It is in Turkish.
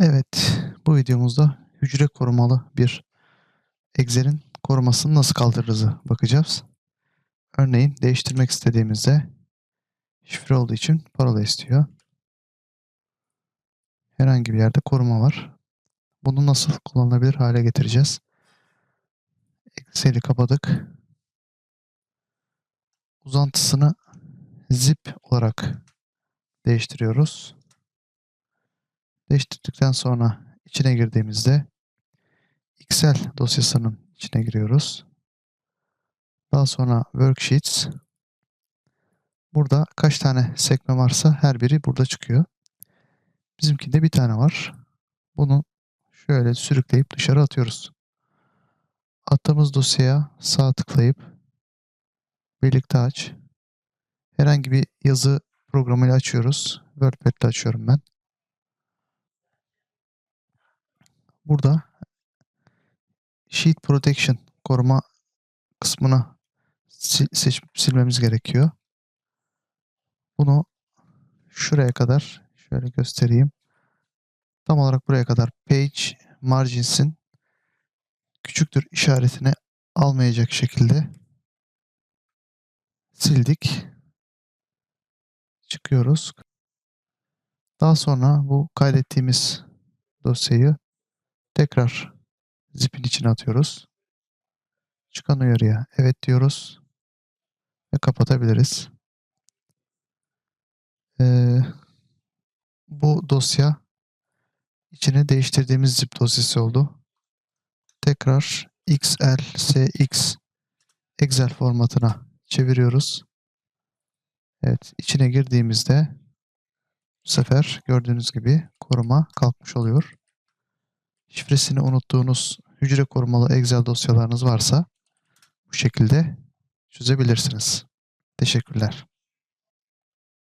Evet, bu videomuzda hücre korumalı bir Excel'in korumasını nasıl kaldırırızı bakacağız. Örneğin değiştirmek istediğimizde şifre olduğu için parola istiyor. Herhangi bir yerde koruma var. Bunu nasıl kullanılabilir hale getireceğiz. Excel'i kapadık. Uzantısını zip olarak değiştiriyoruz. Değiştirdikten sonra içine girdiğimizde Excel dosyasının içine giriyoruz. Daha sonra Worksheets. Burada kaç tane sekme varsa her biri burada çıkıyor. Bizimkinde bir tane var. Bunu şöyle sürükleyip dışarı atıyoruz. Attığımız dosyaya sağ tıklayıp birlikte aç. Herhangi bir yazı programıyla açıyoruz. WordPad ile açıyorum ben. Burada Sheet Protection koruma kısmını sil seç silmemiz gerekiyor. Bunu şuraya kadar şöyle göstereyim. Tam olarak buraya kadar page margins'in küçüktür işaretini almayacak şekilde sildik. Çıkıyoruz. Daha sonra bu kaydettiğimiz dosyayı tekrar zipin içine atıyoruz. Çıkan uyarıya evet diyoruz ve kapatabiliriz. Ee, bu dosya içine değiştirdiğimiz zip dosyası oldu. Tekrar XLSX Excel formatına çeviriyoruz. Evet, içine girdiğimizde bu sefer gördüğünüz gibi koruma kalkmış oluyor. Şifresini unuttuğunuz hücre korumalı Excel dosyalarınız varsa bu şekilde çözebilirsiniz. Teşekkürler.